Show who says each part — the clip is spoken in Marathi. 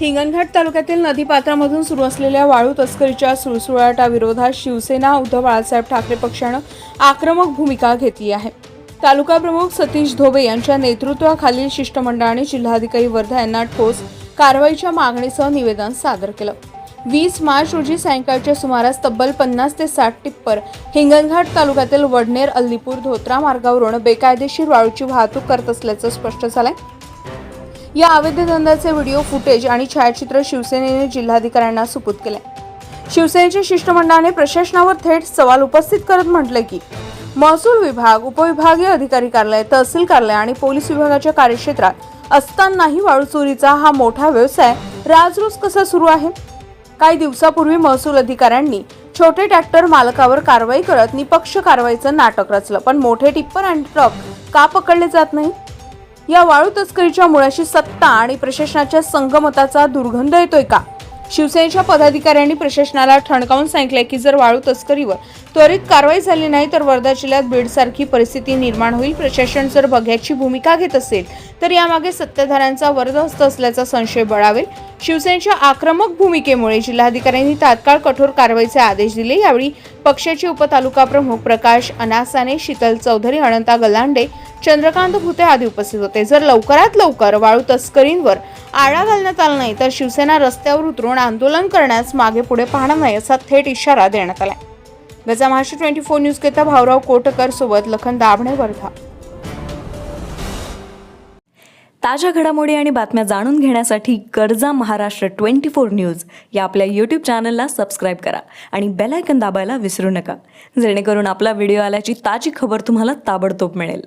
Speaker 1: हिंगणघाट तालुक्यातील नदीपात्रामधून सुरू असलेल्या वाळू तस्करीच्या सुळसुळाटाविरोधात शिवसेना उद्धव बाळासाहेब ठाकरे पक्षानं आक्रमक भूमिका घेतली आहे. तालुका प्रमुख सतीश धोबे यांच्या नेतृत्वाखालील शिष्टमंडळाने जिल्हाधिकारी वर्धा यांना ठोस कारवाईच्या मागणीसह निवेदन सादर केलं. वीस मार्च रोजी सायंकाळच्या सुमारास तब्बल पन्नास ते साठ टिप्पर हिंगणघाट तालुक्यातील वडनेर अल्लीपूर धोत्रा मार्गावरून बेकायदेशीर वाळूची वाहतूक करत असल्याचं स्पष्ट झालंय. या अवैध धंद्याचे व्हिडिओ फुटेज आणि छायाचित्र शिवसेनेने जिल्हाधिकाऱ्यांना सुपूत केले. शिवसेनेच्या शिष्टमंडळाने प्रशासनावर थेट सवाल उपस्थित करत म्हटले की महसूल विभाग उपविभागीय अधिकारी कार्यालय तहसील कार्यालय आणि पोलीस विभागाच्या कार्यक्षेत्रात असतानाही वाळू चोरीचा हा मोठा व्यवसाय राजरोज कसा सुरू आहे? काही दिवसापूर्वी महसूल अधिकाऱ्यांनी छोटे ट्रॅक्टर मालकावर कारवाई करत निपक्ष कारवाईचं नाटक रचलं पण मोठे टिप्पर आणि ट्रक का पकडले जात नाही? या वाळू तस्करीच्या मुळाशी सत्ता आणि प्रशासनाच्या संगमताचा दुर्गंध येतोय का? शिवसेनेच्या पदाधिकाऱ्यांनी प्रशासनाला ठणकावून सांगितलंय की जर वाळू तस्करीवर त्वरित कारवाई झाली नाही तर वर्धा जिल्ह्यात बीडसारखी परिस्थिती निर्माण होईल. प्रशासन जर बघ्याची भूमिका घेत असेल तर यामागे सत्ताधाऱ्यांचा वरदहस्त असल्याचा संशय बळावेल. शिवसेनेच्या आक्रमक भूमिकेमुळे जिल्हाधिकाऱ्यांनी तात्काळ कठोर कारवाईचे आदेश दिले. यावेळी पक्षाचे उपतालुका प्रमुख प्रकाश अनासाने शीतल चौधरी अनंता गलांडे चंद्रकांत भुते आदी उपस्थित होते. जर लवकरात लवकर वाळू तस्करींवर आळा घालण्यात आला नाही तर शिवसेना रस्त्यावर उतरून आंदोलन करण्यास मागे पुढे पाहणार नाही असा थेट इशारा देण्यात आला Gaja Maharashtra twenty four news घेता भाऊराव कोटकर सोबत लखन दाभणे वर्धा.
Speaker 2: ताज्या घडामोडी आणि बातम्या जाणून घेण्यासाठी गरजा महाराष्ट्र ट्वेंटी फोर न्यूज या आपल्या यूट्यूब चॅनलला सबस्क्राईब करा आणि बेलायकन दाबायला विसरू नका. जेणेकरून आपला व्हिडिओ आल्याची ताजी खबर तुम्हाला ताबडतोब मिळेल.